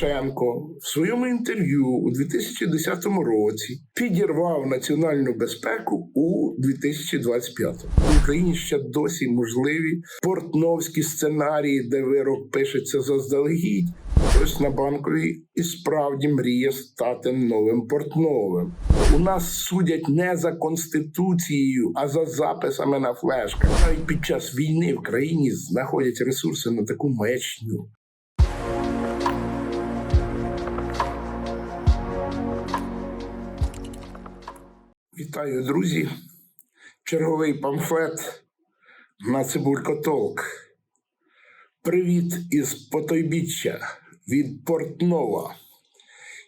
Порошенко в своєму інтерв'ю у 2010 році підірвав національну безпеку у 2025. В Україні ще досі можливі портновські сценарії, де вирок пишеться заздалегідь. Хтось на банковій і справді мріє стати новим портновим. У нас судять не за конституцією, а за записами на флешках. Навіть під час війни в країні знаходять ресурси на таку маячню. Вітаю, друзі! Черговий памфлет на Цибулькотолк. Привіт із потойбіччя від Портнова.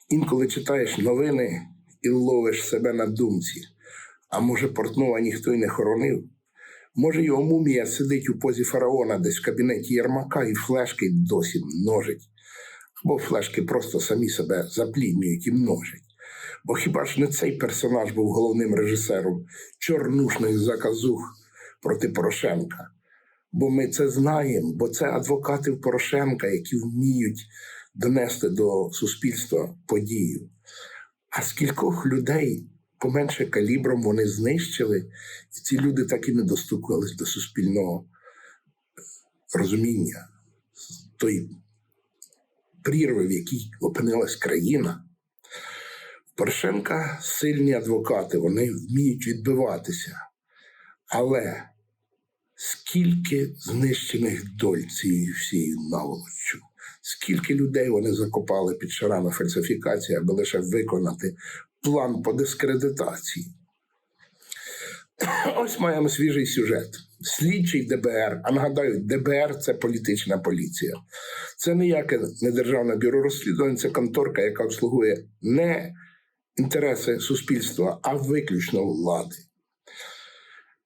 Інколи читаєш новини і ловиш себе на думці. А може, Портнова ніхто й не хоронив? Може, його мумія сидить у позі фараона десь в кабінеті Єрмака і флешки досі множить. Або флешки просто самі себе запліднюють і множать. Бо хіба ж не цей персонаж був головним режисером чорнушних заказух проти Порошенка? Бо ми це знаємо, бо це адвокати Порошенка, які вміють донести до суспільства подію. А скількох людей поменше калібром вони знищили, і ці люди так і не достукались до суспільного розуміння тої прірви, в якій опинилась країна. Порошенка сильні адвокати, вони вміють відбиватися. Але скільки знищених доль цією всією наволоччю, скільки людей вони закопали під шарами фальсифікації, аби лише виконати план по дискредитації. Ось маємо свіжий сюжет. Слідчий ДБР. А нагадаю, ДБР це політична поліція. Це ніяке не державне бюро розслідувань, це конторка, яка обслугує не інтереси суспільства, а виключно влади.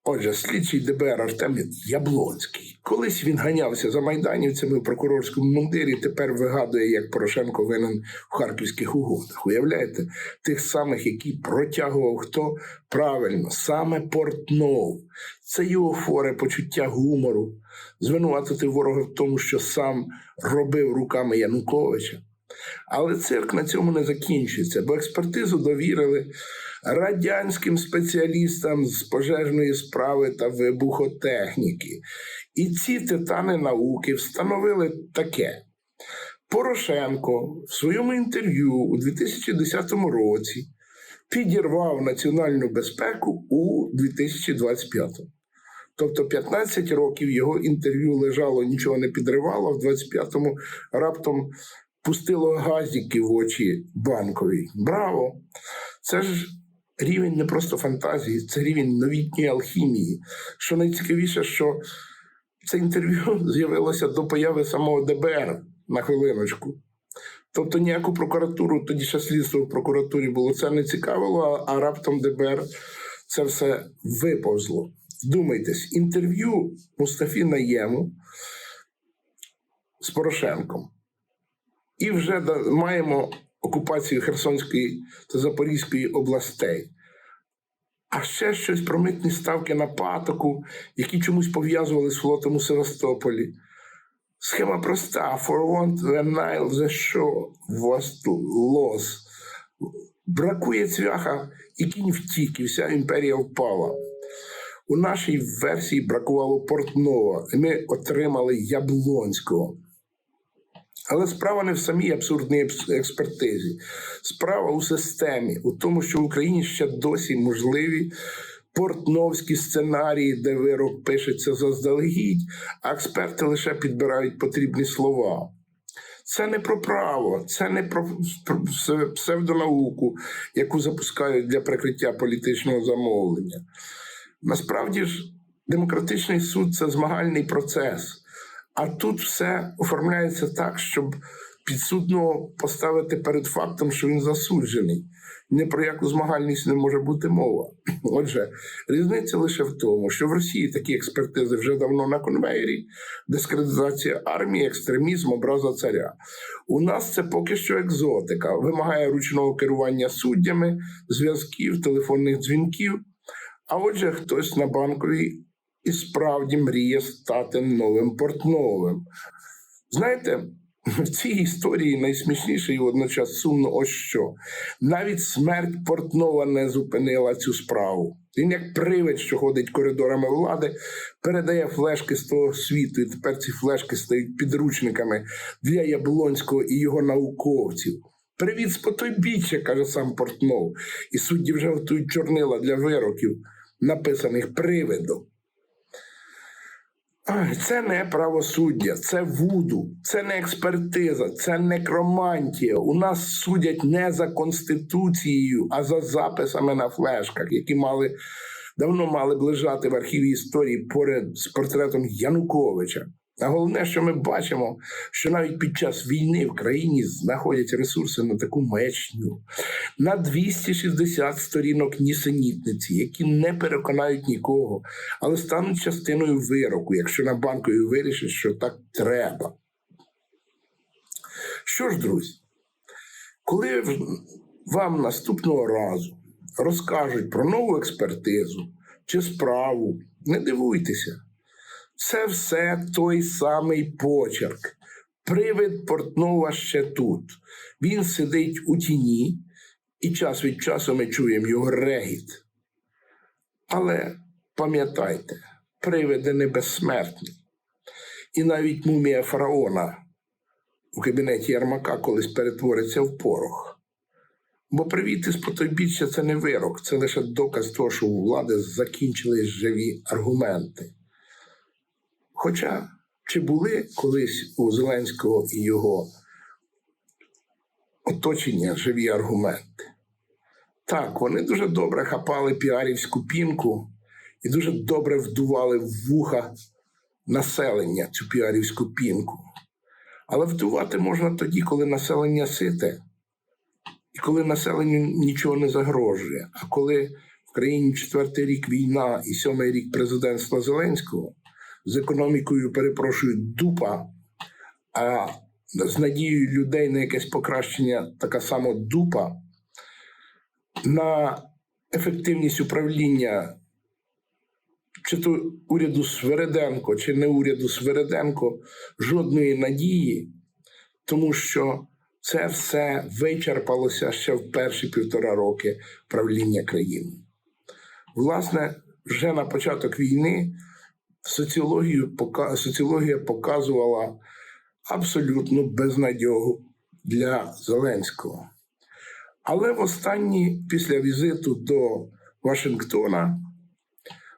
Отже, слідчий ДБР Артем Яблонський. Колись він ганявся за майданівцями в прокурорському мундирі, тепер вигадує, як Порошенко винен в харківських угодах. Уявляєте, тих самих, які протягував хто правильно, саме Портнов. Це його форе почуття гумору, звинуватити ворога в тому, що сам робив руками Януковича. Але цирк на цьому не закінчується, бо експертизу довірили радянським спеціалістам з пожежної справи та вибухотехніки. І ці титани науки встановили таке. Порошенко в своєму інтерв'ю у 2010 році підірвав національну безпеку у 2025. Тобто 15 років його інтерв'ю лежало, нічого не підривало, в 25-му раптом пустило газики в очі банковій. Браво! Це ж рівень не просто фантазії, це рівень новітньої алхімії. Що найцікавіше, що це інтерв'ю з'явилося до появи самого ДБР на хвилиночку. Тобто ніяку прокуратуру, тоді ще слідство в прокуратурі було це не цікавило, а раптом ДБР це все виповзло. Вдумайтесь, інтерв'ю Мустафі Наєму з Порошенком. І вже маємо окупацію Херсонської та Запорізької областей. А ще щось про митні ставки на патоку, які чомусь пов'язували з флотом у Севастополі. Схема проста: for want the Nile the shore was lost. Бракує цвяха, і кінь втік, і вся імперія впала. У нашій версії бракувало Портнова, і ми отримали Яблонського. Але справа не в самій абсурдній експертизі. Справа у системі, у тому, що в Україні ще досі можливі портновські сценарії, де вирок пишеться заздалегідь, а експерти лише підбирають потрібні слова. Це не про право, це не про псевдонауку, яку запускають для прикриття політичного замовлення. Насправді ж, демократичний суд це змагальний процес. А тут все оформляється так, щоб підсудного поставити перед фактом, що він засуджений. Ні про яку змагальність не може бути мова. Отже, різниця лише в тому, що в Росії такі експертизи вже давно на конвеєрі, дискредитація армії, екстремізм, образа царя. У нас це поки що екзотика, вимагає ручного керування суддями, зв'язків, телефонних дзвінків. А отже, хтось на банковій і справді мріє стати новим портновим. Знаєте, В цій історії найсмішніше і водночас сумно ось що. Навіть смерть Портнова не зупинила цю справу. Він, як привид, що ходить коридорами влади, передає флешки з того світу, і тепер ці флешки стають підручниками для Яблонського і його науковців. Привіт з потойбіччя, каже сам Портнов, і судді вже готують чорнила для вироків, написаних привидом. Це не правосуддя, це вуду, це не експертиза, це некромантія. У нас судять не за конституцією, а за записами на флешках, які мали давно мали б лежати в архіві історії поряд з портретом Януковича. А головне, що ми бачимо, що навіть під час війни в країні знаходять ресурси на таку маячню, на 260 сторінок нісенітниці, які не переконають нікого, але стануть частиною вироку, якщо на банкові вирішить, що так треба. Що ж, друзі, коли вам наступного разу розкажуть про нову експертизу чи справу, не дивуйтеся. Це все той самий почерк. Привид Портнова ще тут. Він сидить у тіні, і час від часу ми чуємо його регіт. Але пам'ятайте, привиди не безсмертні. І навіть мумія фараона у кабінеті Ярмака колись перетвориться в порох. Бо привіт із потойбіччя це не вирок, це лише доказ того, що у влади закінчились живі аргументи. Хоча чи були колись у Зеленського і його оточення живі аргументи? Так, вони дуже добре хапали піарівську пінку і дуже добре вдували в вуха населення цю піарівську пінку. Але вдувати можна тоді, коли населення сите, і коли населенню нічого не загрожує. А коли в країні четвертий рік війна і сьомий рік президентства Зеленського з економікою, перепрошую, дупа, а з надією людей на якесь покращення така сама дупа, на ефективність управління чи то уряду Свереденко, чи не уряду Свереденко, жодної надії, тому що це все вичерпалося ще в перші півтора роки правління країни. Власне, вже на початок війни соціологію, соціологія показувала абсолютну безнадьогу для Зеленського. Але в останні після візиту до Вашингтона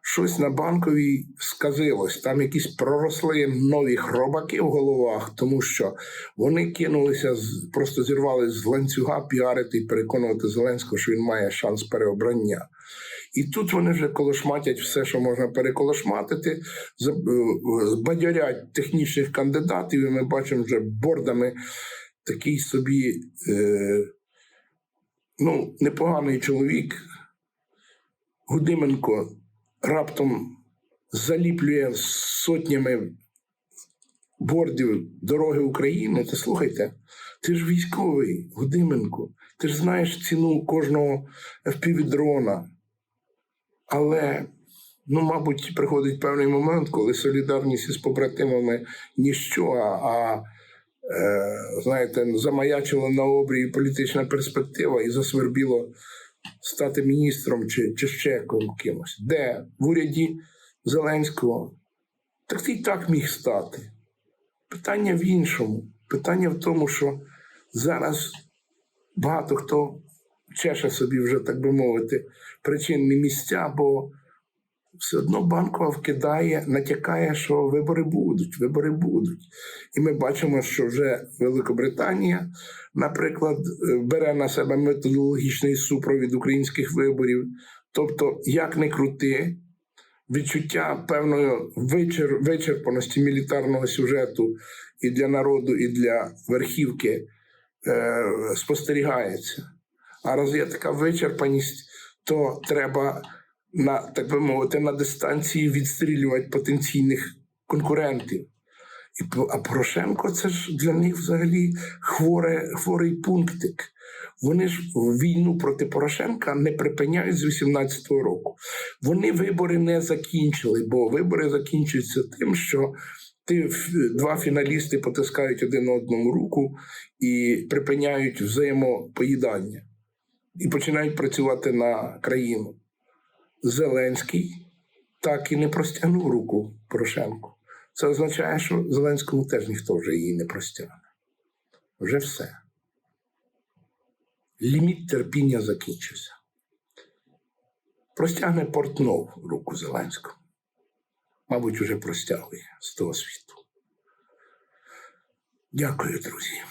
щось на банковій сказилось. Там якісь проросли нові хробаки в головах, тому що вони кинулися просто зірвали з ланцюга піарити і переконувати Зеленського, що він має шанс переобрання. І тут вони вже колошматять все, що можна переколошматити, за- е, технічних кандидатів, і ми бачимо вже бордами такий собі е, ну, непоганий чоловік. Гудименко раптом заліплює сотнями бордів дороги України. Ти слухайте, ти ж військовий, Гудименко, ти ж знаєш ціну кожного FPV-дрона. Але, ну, мабуть, приходить певний момент, коли солідарність із побратимами ніщо, а, а е, знаєте, замаячила на обрії політична перспектива і засвербіло стати міністром чи, чи ще кимось. Де? В уряді Зеленського. Так ти й так міг стати. Питання в іншому. Питання в тому, що зараз багато хто чеше собі вже, так би мовити, причинні місця, бо все одно банкова вкидає, натякає, що вибори будуть, вибори будуть. І ми бачимо, що вже Великобританія, наприклад, е, бере на себе методологічний супровід українських виборів. Тобто, як не крути, відчуття певної вичер... вичерпаності мілітарного сюжету і для народу, і для верхівки е, спостерігається. А раз є така вичерпаність, то треба на так би мовити на дистанції відстрілювати потенційних конкурентів. І а Порошенко це ж для них взагалі хворе, хворий пунктик. Вони ж війну проти Порошенка не припиняють з 18-го року. Вони вибори не закінчили, бо вибори закінчуються тим, що Ти два фіналісти потискають один одному руку і припиняють взаємопоїдання і починають працювати на країну. Зеленський так і не простягнув руку Порошенку. Це означає, що Зеленському теж ніхто вже її не простягне. Вже все. Ліміт терпіння закінчився. Простягне Портнов руку Зеленському. Мабуть, уже простягує з того світу. Дякую, друзі.